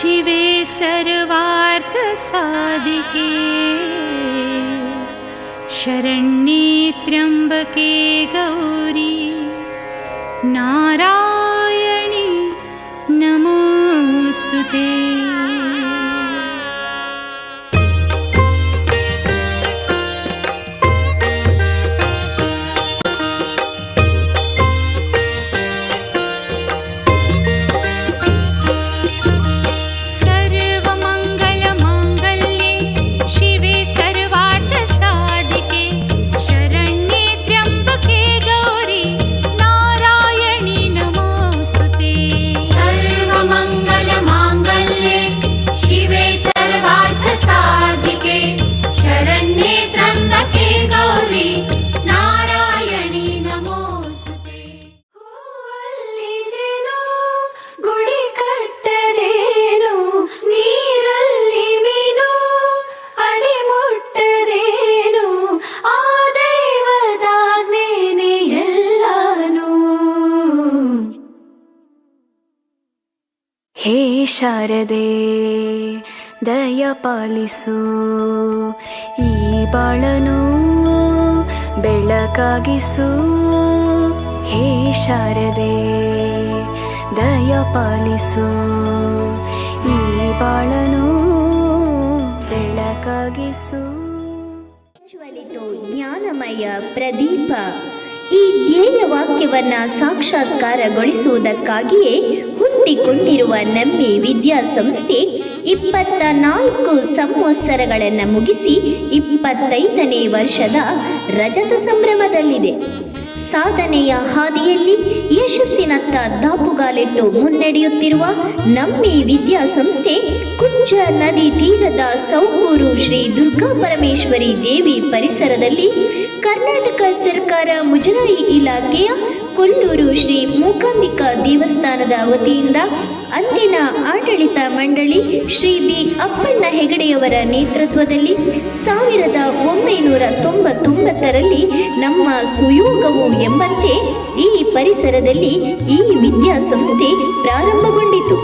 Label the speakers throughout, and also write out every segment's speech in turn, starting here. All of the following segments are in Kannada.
Speaker 1: शिवे सर्वार्थसाधिके। शरण्ये त्र्यम्बके गौरी। नारायणि नमोऽस्तु ते
Speaker 2: ಹೇ ಶಾರದೆ, ದಯ ಪಾಲಿಸು. ಈ ಬಾಳನು ಬೆಳಕಾಗಿಸು. ಹೇ ಶಾರದೆ, ದಯ ಪಾಲಿಸು. ಈ ಬಾಳನು ಬೆಳಕಾಗಿಸು.
Speaker 3: ಜ್ವಲಿತು ಜ್ಞಾನಮಯ ಪ್ರದೀಪ. ಈ ಧ್ಯೇಯ ವಾಕ್ಯವನ್ನ ಸಾಕ್ಷಾತ್ಕಾರಗೊಳಿಸುವುದಕ್ಕಾಗಿಯೇ ಹುಟ್ಟಿಕೊಂಡಿರುವ ನಮ್ಮಿ ವಿದ್ಯಾಸಂಸ್ಥೆ ಇಪ್ಪತ್ತ ನಾಲ್ಕು ಸಂವತ್ಸರಗಳನ್ನು ಮುಗಿಸಿ ಇಪ್ಪತ್ತೈದನೇ ವರ್ಷದ ರಜತ ಸಂಭ್ರಮದಲ್ಲಿದೆ. ಸಾಧನೆಯ ಹಾದಿಯಲ್ಲಿ ಯಶಸ್ಸಿನತ್ತ ದಾಪುಗಾಲಿಟ್ಟು ಮುನ್ನಡೆಯುತ್ತಿರುವ ನಮ್ಮಿ ವಿದ್ಯಾಸಂಸ್ಥೆ ಕುಂಚ ನದಿ ತೀರದ ಸೌಕೂರು ಶ್ರೀ ದುರ್ಗಾ ಪರಮೇಶ್ವರಿ ದೇವಿ ಪರಿಸರದಲ್ಲಿ ಕರ್ನಾಟಕ ಸರ್ಕಾರ ಮುಜರಾಯಿ ಇಲಾಖೆಯ ಕೊಲ್ಲೂರು ಶ್ರೀ ಮೂಕಾಂಬಿಕಾ ದೇವಸ್ಥಾನದ ವತಿಯಿಂದ ಅಂದಿನ ಆಡಳಿತ ಮಂಡಳಿ ಶ್ರೀ ಬಿ ಅಪ್ಪಣ್ಣ ಹೆಗಡೆಯವರ ನೇತೃತ್ವದಲ್ಲಿ ಸಾವಿರದ ಒಂಬೈನೂರ ತೊಂಬತ್ತೊಂಬತ್ತರಲ್ಲಿ ನಮ್ಮ ಸುಯೋಗವು ಎಂಬಂತೆ ಈ ಪರಿಸರದಲ್ಲಿ ಈ ವಿದ್ಯಾಸಂಸ್ಥೆ ಪ್ರಾರಂಭಗೊಂಡಿತು.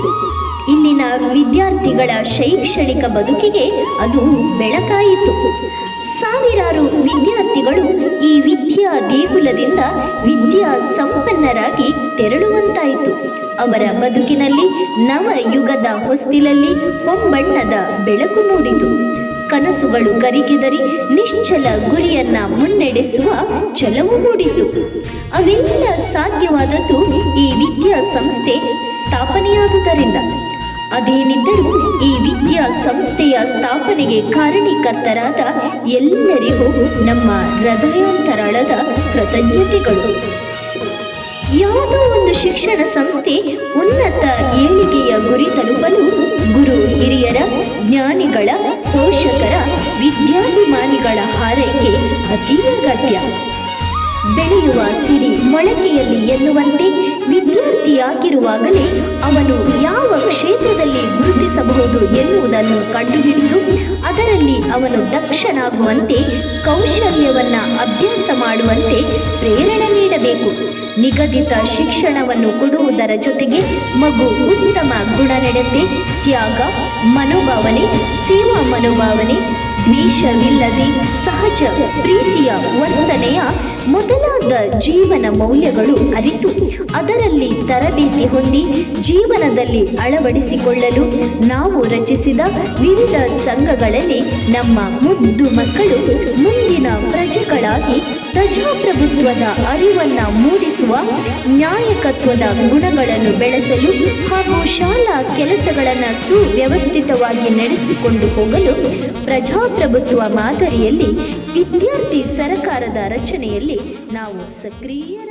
Speaker 3: ಇಲ್ಲಿನ ವಿದ್ಯಾರ್ಥಿಗಳ ಶೈಕ್ಷಣಿಕ ಬದುಕಿಗೆ ಅದು ಬೆಳಕಾಯಿತು. ಸಾವಿರಾರು ವಿದ್ಯಾರ್ಥಿಗಳು ಈ ವಿದ್ಯಾ ದೇಗುಲದಿಂದ ವಿದ್ಯಾ ಸಂಪನ್ನರಾಗಿ ತೆರಳುವಂತಾಯಿತು. ಅವರ ಬದುಕಿನಲ್ಲಿ ನವ ಯುಗದ ಹೊಸ್ತಿಲಲ್ಲಿ ಒಂಬಣ್ಣದ ಬೆಳಕು ಮೂಡಿತು. ಕನಸುಗಳು ಕರಿಗಿದರಿ ನಿಶ್ಚಲ ಗುರಿಯನ್ನ ಮುನ್ನಡೆಸುವ ಛಲವು ಮೂಡಿತು. ಅವೆಲ್ಲ ಸಾಧ್ಯವಾದದ್ದು ಈ ವಿದ್ಯಾ ಸಂಸ್ಥೆ ಸ್ಥಾಪನೆಯಾದುದರಿಂದ. ಅದೇನಿದ್ದರೂ ಈ ವಿದ್ಯಾ ಸಂಸ್ಥೆಯ ಸ್ಥಾಪನೆಗೆ ಕಾರಣೀಕರ್ತರಾದ ಎಲ್ಲರಿಗೂ ನಮ್ಮ ಹೃದಯಾಂತರಾಳದ ಕೃತಜ್ಞತೆಗಳು. ಯಾವುದೋ ಒಂದು ಶಿಕ್ಷಣ ಸಂಸ್ಥೆ ಉನ್ನತ ಏಳಿಗೆಯ ಗುರಿ ತಲುಪಲು ಗುರು, ಹಿರಿಯರ, ಜ್ಞಾನಿಗಳ, ಪೋಷಕರ, ವಿದ್ಯಾಭಿಮಾನಿಗಳ ಹಾರೈಕೆ ಅತಿ ಅಗತ್ಯ ಬೆಳೆಯುವ ಸಿರಿ ಮೊಳಕೆಯಲ್ಲಿ ಎನ್ನುವಂತೆ ವಿದ್ಯಾರ್ಥಿಯಾಗಿರುವಾಗಲೇ ಅವನು ಯಾವ ಕ್ಷೇತ್ರದಲ್ಲಿ ಗುರುತಿಸಬಹುದು ಎನ್ನುವುದನ್ನು ಕಂಡುಹಿಡಿದು ಅದರಲ್ಲಿ ಅವನು ದಕ್ಷನಾಗುವಂತೆ ಕೌಶಲ್ಯವನ್ನು ಅಭ್ಯಾಸ ಮಾಡುವಂತೆ ಪ್ರೇರಣೆ ನೀಡಬೇಕು. ನಿಗದಿತ ಶಿಕ್ಷಣವನ್ನು ಕೊಡುವುದರ ಜೊತೆಗೆ ಮಗು ಉತ್ತಮ ಗುಣನಡತೆ, ತ್ಯಾಗ, ಮನೋಭಾವನೆ, ಸೇವಾ ಮನೋಭಾವನೆ, ದ್ವೇಷವಿಲ್ಲದೆ ಸಹಜ ಪ್ರೀತಿಯ ವರ್ತನೆಯ ಮೊದಲಾದ ಜೀವನ ಮೌಲ್ಯಗಳು ಅರಿತು, ಅದರಲ್ಲಿ ತರಬೇತಿ ಹೊಂದಿ ಜೀವನದಲ್ಲಿ ಅಳವಡಿಸಿಕೊಳ್ಳಲು ನಾವು ರಚಿಸಿದ ವಿವಿಧ ಸಂಘಗಳಲ್ಲಿ ನಮ್ಮ ಮುದ್ದು ಮಕ್ಕಳು ಮುಂದಿನ ಪ್ರಜೆಗಳಾಗಿ ಪ್ರಜಾಪ್ರಭುತ್ವದ ಅರಿವನ್ನ ಮೂಡಿಸುವ ನ್ಯಾಯಕತ್ವದ ಗುಣಗಳನ್ನು ಬೆಳೆಸಲು ಹಾಗೂ ಶಾಲಾ ಕೆಲಸಗಳನ್ನು ಸುವ್ಯವಸ್ಥಿತವಾಗಿ ನಡೆಸಿಕೊಂಡು ಹೋಗಲು ಪ್ರಜಾಪ್ರಭುತ್ವ ಮಾದರಿಯಲ್ಲಿ ವಿದ್ಯಾರ್ಥಿ ಸರಕಾರದ ರಚನೆಯಲ್ಲಿ ನಾವು ಸಕ್ರಿಯರಾಗಿದ್ದೇವೆ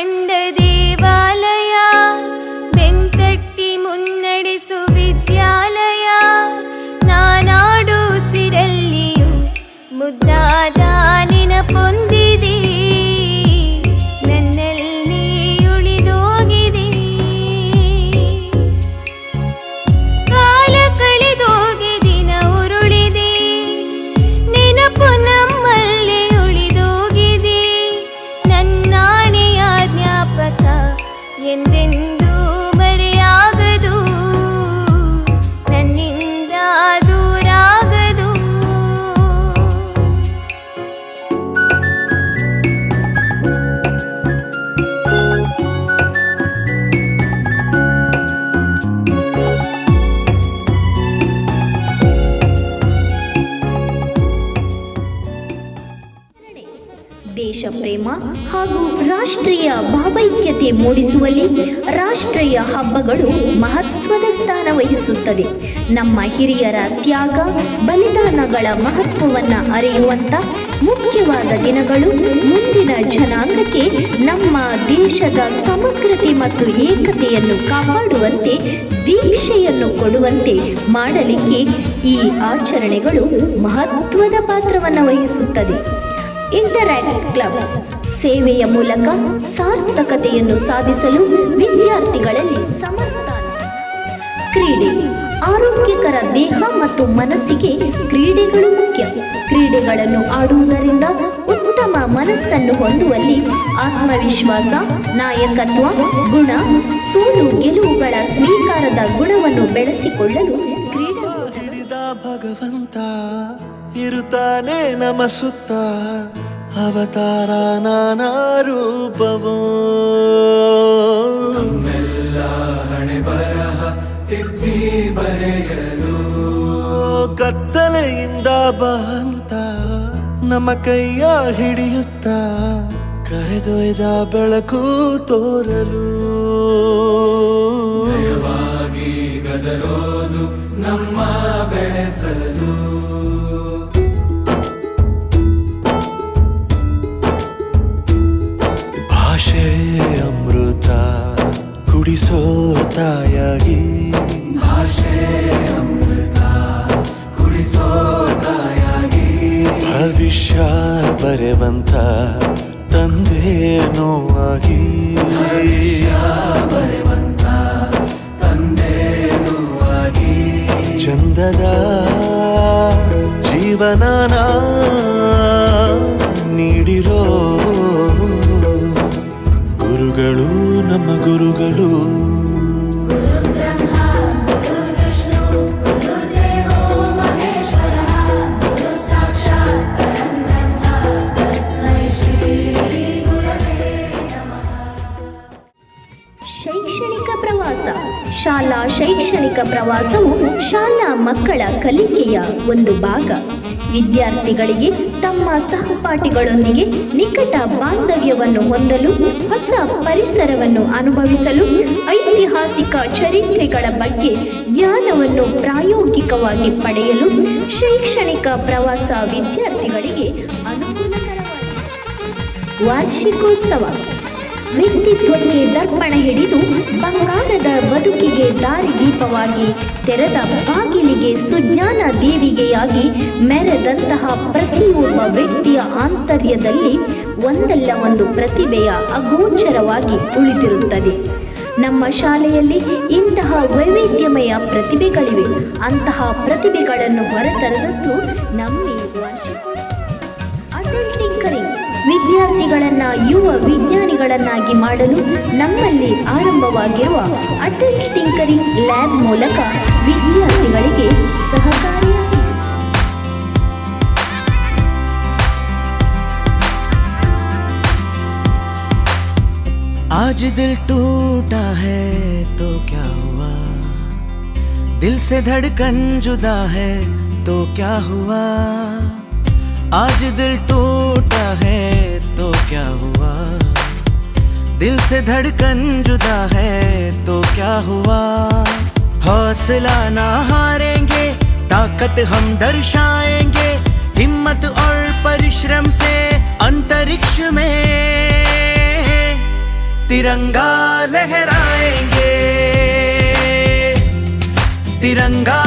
Speaker 2: കണ്ടതേ
Speaker 3: ದೇಶ ಪ್ರೇಮ ಹಾಗೂ ರಾಷ್ಟ್ರೀಯ ಭಾವೈಕ್ಯತೆ ಮೂಡಿಸುವಲ್ಲಿ ರಾಷ್ಟ್ರೀಯ ಹಬ್ಬಗಳು ಮಹತ್ವದ ಸ್ಥಾನ ವಹಿಸುತ್ತದೆ. ನಮ್ಮ ಹಿರಿಯರ ತ್ಯಾಗ, ಬಲಿದಾನಗಳ ಮಹತ್ವವನ್ನು ಅರಿಯುವಂಥ ಮುಖ್ಯವಾದ ದಿನಗಳು ಮುಂದಿನ ಜನಾಂಗಕ್ಕೆ ನಮ್ಮ ದೇಶದ ಸಮಗ್ರತೆ ಮತ್ತು ಏಕತೆಯನ್ನು ಕಾಪಾಡುವಂತೆ, ದೀಕ್ಷೆಯನ್ನು ಕೊಡುವಂತೆ ಮಾಡಲಿಕ್ಕೆ ಈ ಆಚರಣೆಗಳು ಮಹತ್ವದ ಪಾತ್ರವನ್ನು ವಹಿಸುತ್ತದೆ. Interact club. ಸೇವೆಯ ಮೂಲಕ ಸಾರ್ಥಕತೆಯನ್ನು ಸಾಧಿಸಲು ವಿದ್ಯಾರ್ಥಿಗಳಲ್ಲಿ ಸಮರ್ಥ. ಕ್ರೀಡೆ, ಆರೋಗ್ಯಕರ ದೇಹ ಮತ್ತು ಮನಸ್ಸಿಗೆ ಕ್ರೀಡೆಗಳು ಮುಖ್ಯ. ಕ್ರೀಡೆಗಳನ್ನು ಆಡುವುದರಿಂದ ಉತ್ತಮ ಮನಸ್ಸನ್ನು ಹೊಂದುವಲ್ಲಿ ಆತ್ಮವಿಶ್ವಾಸ, ನಾಯಕತ್ವ, ಗುಣ, ಸೋಲು ಗೆಲುವುಗಳ ಸ್ವೀಕಾರದ ಗುಣವನ್ನು ಬೆಳೆಸಿಕೊಳ್ಳಲು ಕ್ರೀಡೆ
Speaker 4: ಭಗವಂತ. ಇರುತ್ತಾನೆ ನಮ ಸುತ್ತ ಅವತಾರ ನಾನಾ ರೂಪವೋ. ಹಣೆ ಬರಹ ತಿದ್ದಿ ಬರೆಯಲು. ಕತ್ತಲೆಯಿಂದ ಬಹಂತ ನಮ್ಮ ಕೈಯ ಹಿಡಿಯುತ್ತ ಕರೆದೊಯ್ದ ಬೆಳಕು ತೋರಲು. ಗದರೋದು ನಮ್ಮ ಬೆಳೆಸಲು. ಕುಡಿಸೋ ತಾಯಾಗಿ ಭಾಷೆ ಕುಡಿಸೋ ತಾಯಾಗಿ ಭವಿಷ್ಯ ಬರೆವಂತ ತಂದೆ ಆಗಿ ಬರೆವಂತ ತಂದೆನೋ ಆಗಿ ಚಂದದ ಜೀವನನ
Speaker 3: ಶಾಲಾ ಮಕ್ಕಳ ಕಲಿಕೆಯ ಒಂದು ಭಾಗ. ವಿದ್ಯಾರ್ಥಿಗಳಿಗೆ ತಮ್ಮ ಸಹಪಾಠಿಗಳೊಂದಿಗೆ ನಿಕಟ ಬಾಂಧವ್ಯವನ್ನು ಹೊಂದಲು, ಹೊಸ ಪರಿಸರವನ್ನು ಅನುಭವಿಸಲು, ಐತಿಹಾಸಿಕ ಚರಿತ್ರೆಗಳ ಬಗ್ಗೆ ಜ್ಞಾನವನ್ನು ಪ್ರಾಯೋಗಿಕವಾಗಿ ಪಡೆಯಲು ಶೈಕ್ಷಣಿಕ ಪ್ರವಾಸ ವಿದ್ಯಾರ್ಥಿಗಳಿಗೆ ಅನುಕೂಲಕರವಾಗಿದೆ. ವಾರ್ಷಿಕೋತ್ಸವ. ವ್ಯಕ್ತಿತ್ವಕ್ಕೆ ದರ್ಪಣ ಹಿಡಿದು ಬಂಗಾರದ ದೀಪವಾಗಿ ತೆರೆದ ಬಾಗಿಲಿಗೆ ಸುಜ್ಞಾನ ದೇವಿಗೆಯಾಗಿ ಮೆರೆದಂತಹ ಪ್ರತಿಯೊಬ್ಬ ವ್ಯಕ್ತಿಯ ಆಂತರ್ಯದಲ್ಲಿ ಒಂದಲ್ಲ ಒಂದು ಪ್ರತಿಭೆಯ ಅಗೋಚರವಾಗಿ ಉಳಿದಿರುತ್ತದೆ. ನಮ್ಮ ಶಾಲೆಯಲ್ಲಿ ಇಂತಹ ವೈವಿಧ್ಯಮಯ ಪ್ರತಿಭೆಗಳಿವೆ. ಅಂತಹ ಪ್ರತಿಭೆಗಳನ್ನು ಹೊರತರದಂತೂ ನಮ್ಮ ವಿದ್ಯಾರ್ಥಿಗಳನ್ನ ಯುವ ವಿಜ್ಞಾನಿಗಳನ್ನಾಗಿ ಮಾಡಲು ನಮ್ಮಲ್ಲಿ ಆರಂಭವಾಗಿರುವ ಅಟಲ್ ಟಿಂಕರಿಂಗ್ ಲ್ಯಾಬ್ ಮೂಲಕ ವಿದ್ಯಾರ್ಥಿಗಳಿಗೆ ಸಹಕಾರಿಯಾಗಿದೆ
Speaker 4: आज दिल टूटा है तो क्या हुआ दिल से धड़कन जुदा है तो क्या हुआ आज दिल टूटा है तो क्या हुआ? दिल से धड़कन जुदा है तो क्या हुआ? हौसला ना हारेंगे, ताकत हम दर्शाएँगे, हिम्मत और परिश्रम से अंतरिक्ष में तिरंगा लहराएँगे, तिरंगा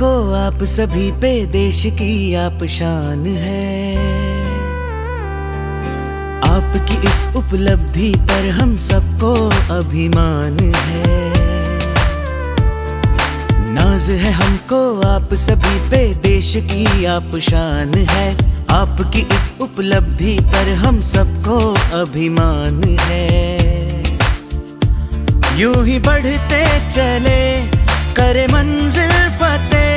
Speaker 4: हमको आप सभी पे देश की आप शान है।
Speaker 5: आपकी इस उपलब्धि पर हम सबको अभिमान है। नाज है हमको आप सभी पे देश की आप शान है। आपकी इस उपलब्धि पर हम सबको अभिमान है। यूँ ही बढ़ते चले, करे मंजिल फतेह।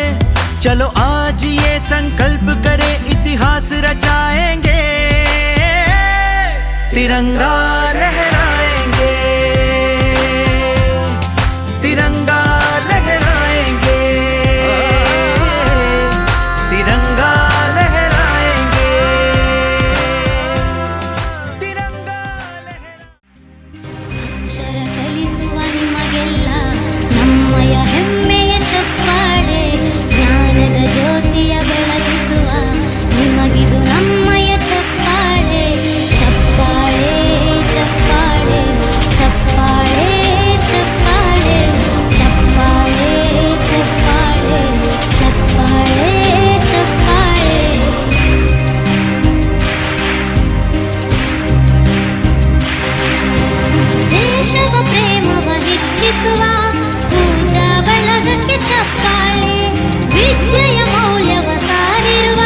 Speaker 5: चलो आज ये संकल्प करे इतिहास रचाएँगे। तिरंगा
Speaker 6: ಚಪ್ಪಾಳೆ ವಿದ್ಯೆಯ ಮೌಲ್ಯವ ಸಾರಿರುವ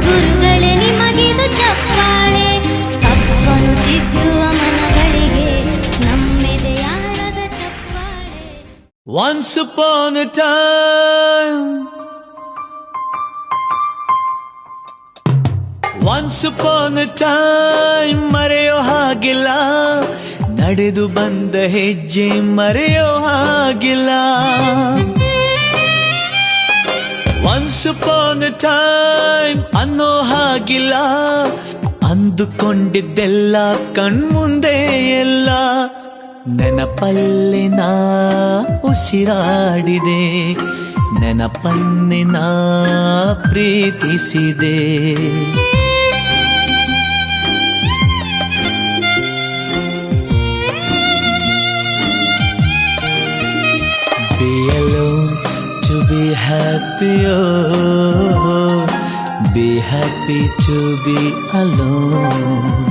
Speaker 6: ಗುರುಗಳೇ, ನಿಮಗಿದು ಚಪ್ಪಾಳೆ. ತಪ್ಪನು ತಿದ್ದುವ ಮನಗಳಿಗೆ ನಮ್ಮೆದೆಯಾಳದ ಚಪ್ಪಾಳೆ.
Speaker 5: Once upon a time. Once upon a time, ಮರೆಯೋ ಹಾಗಿಲ್ಲ. ನಡೆದು ಬಂದ ಹೆಜ್ಜೆ ಮರೆಯೋ ಹಾಗಿಲ್ಲ. Upon a time, ಅನ್ನೋ ಹಾಗಿಲ್ಲ. ಅಂದುಕೊಂಡಿದ್ದೆಲ್ಲ, ಕಣ್ಮುಂದೆ ಎಲ್ಲ. ನೆನಪಲ್ಲಿ ನಾ ಉಸಿರಾಡಿದೆ. ನೆನಪನ್ನೆ ನಾ ಪ್ರೀತಿಸಿದೆ. ಬಿಯಲು happy, oh. Be happy to be alone.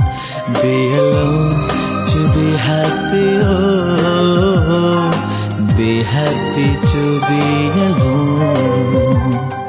Speaker 5: Be alone to be happy, oh. Be happy to be alone.